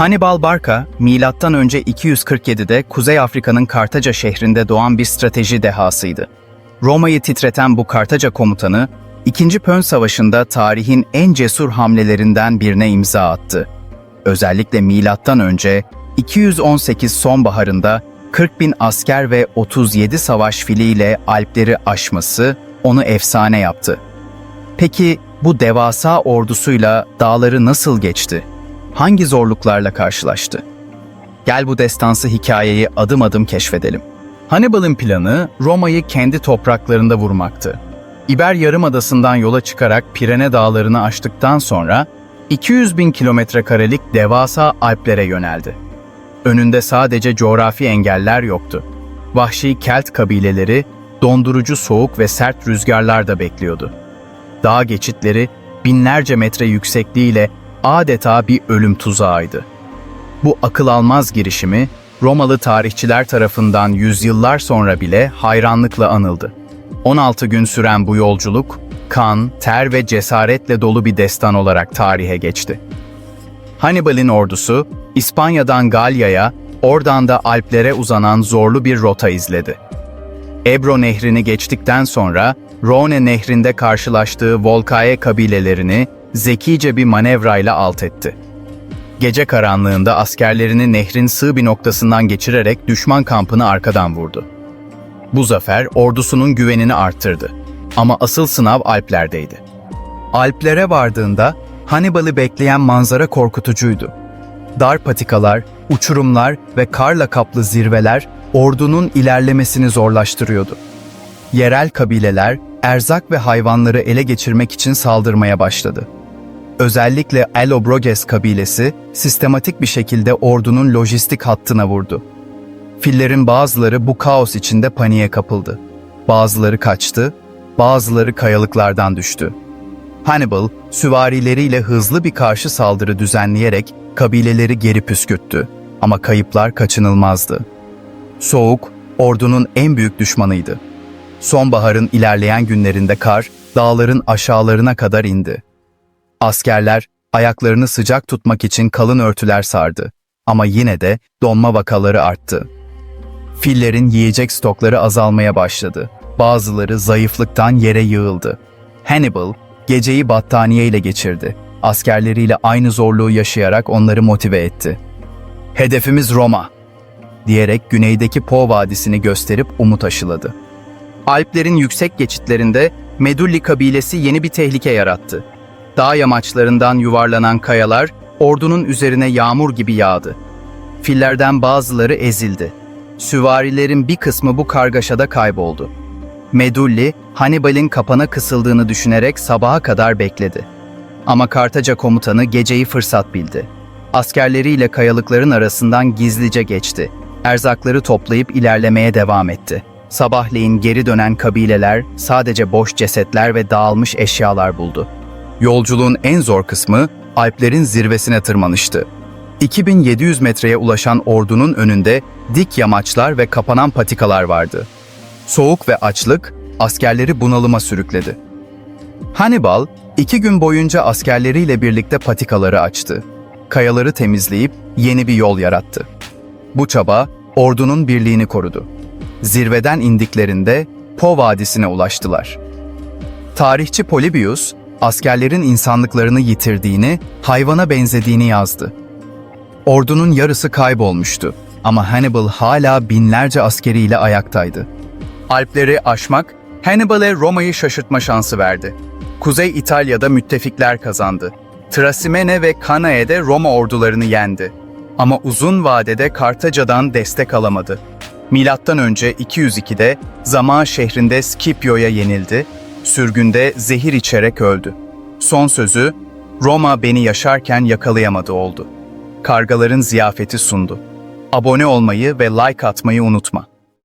Hannibal Barca, milattan önce 247'de Kuzey Afrika'nın Kartaca şehrinde doğan bir strateji dehasıydı. Roma'yı titreten bu Kartaca komutanı, 2. Pön Savaşı'nda tarihin en cesur hamlelerinden birine imza attı. Özellikle milattan önce 218 sonbaharında 40 bin asker ve 37 savaş filiyle Alpleri aşması onu efsane yaptı. Peki bu devasa ordusuyla dağları nasıl geçti? Hangi zorluklarla karşılaştı? Gel bu destansı hikayeyi adım adım keşfedelim. Hannibal'ın planı Roma'yı kendi topraklarında vurmaktı. İber Yarımadası'ndan yola çıkarak Pirene dağlarını aştıktan sonra 200 bin kilometre karelik devasa Alplere yöneldi. Önünde sadece coğrafi engeller yoktu. Vahşi Kelt kabileleri, dondurucu soğuk ve sert rüzgarlar da bekliyordu. Dağ geçitleri binlerce metre yüksekliğiyle adeta bir ölüm tuzağıydı. Bu akıl almaz girişimi Romalı tarihçiler tarafından yüzyıllar sonra bile hayranlıkla anıldı. 16 gün süren bu yolculuk, kan, ter ve cesaretle dolu bir destan olarak tarihe geçti. Hannibal'in ordusu, İspanya'dan Galya'ya, oradan da Alplere uzanan zorlu bir rota izledi. Ebro nehrini geçtikten sonra Rhone nehrinde karşılaştığı Volcae kabilelerini zekice bir manevrayla alt etti. Gece karanlığında askerlerini nehrin sığ bir noktasından geçirerek düşman kampını arkadan vurdu. Bu zafer ordusunun güvenini arttırdı. Ama asıl sınav Alplerdeydi. Alplere vardığında Hannibal'ı bekleyen manzara korkutucuydu. Dar patikalar, uçurumlar ve karla kaplı zirveler ordunun ilerlemesini zorlaştırıyordu. Yerel kabileler erzak ve hayvanları ele geçirmek için saldırmaya başladı. Özellikle Allobroges kabilesi sistematik bir şekilde ordunun lojistik hattına vurdu. Fillerin bazıları bu kaos içinde paniğe kapıldı. Bazıları kaçtı, bazıları kayalıklardan düştü. Hannibal, süvarileriyle hızlı bir karşı saldırı düzenleyerek kabileleri geri püskürttü. Ama kayıplar kaçınılmazdı. Soğuk, ordunun en büyük düşmanıydı. Sonbaharın ilerleyen günlerinde kar, dağların aşağılarına kadar indi. Askerler, ayaklarını sıcak tutmak için kalın örtüler sardı. Ama yine de donma vakaları arttı. Fillerin yiyecek stokları azalmaya başladı. Bazıları zayıflıktan yere yığıldı. Hannibal, geceyi battaniye ile geçirdi. Askerleriyle aynı zorluğu yaşayarak onları motive etti. Hedefimiz Roma, diyerek güneydeki Po Vadisi'ni gösterip umut aşıladı. Alplerin yüksek geçitlerinde Medulli kabilesi yeni bir tehlike yarattı. Dağ yamaçlarından yuvarlanan kayalar ordunun üzerine yağmur gibi yağdı. Fillerden bazıları ezildi. Süvarilerin bir kısmı bu kargaşada kayboldu. Medulli, Hannibal'in kapana kısıldığını düşünerek sabaha kadar bekledi. Ama Kartaca komutanı geceyi fırsat bildi. Askerleriyle kayalıkların arasından gizlice geçti. Erzakları toplayıp ilerlemeye devam etti. Sabahleyin geri dönen kabileler sadece boş cesetler ve dağılmış eşyalar buldu. Yolculuğun en zor kısmı Alplerin zirvesine tırmanıştı. 2700 metreye ulaşan ordunun önünde dik yamaçlar ve kapanan patikalar vardı. Soğuk ve açlık askerleri bunalıma sürükledi. Hannibal, iki gün boyunca askerleriyle birlikte patikaları açtı. Kayaları temizleyip yeni bir yol yarattı. Bu çaba ordunun birliğini korudu. Zirveden indiklerinde Po Vadisi'ne ulaştılar. Tarihçi Polybius, askerlerin insanlıklarını yitirdiğini, hayvana benzediğini yazdı. Ordunun yarısı kaybolmuştu ama Hannibal hala binlerce askeriyle ayaktaydı. Alpleri aşmak, Hannibal'e Roma'yı şaşırtma şansı verdi. Kuzey İtalya'da müttefikler kazandı. Trasimene ve Cannae'de Roma ordularını yendi. Ama uzun vadede Kartaca'dan destek alamadı. Milattan önce 202'de Zama şehrinde Scipio'ya yenildi, sürgünde zehir içerek öldü. Son sözü, Roma beni yaşarken yakalayamadı oldu. Kargaların ziyafeti sundu. Abone olmayı ve like atmayı unutma.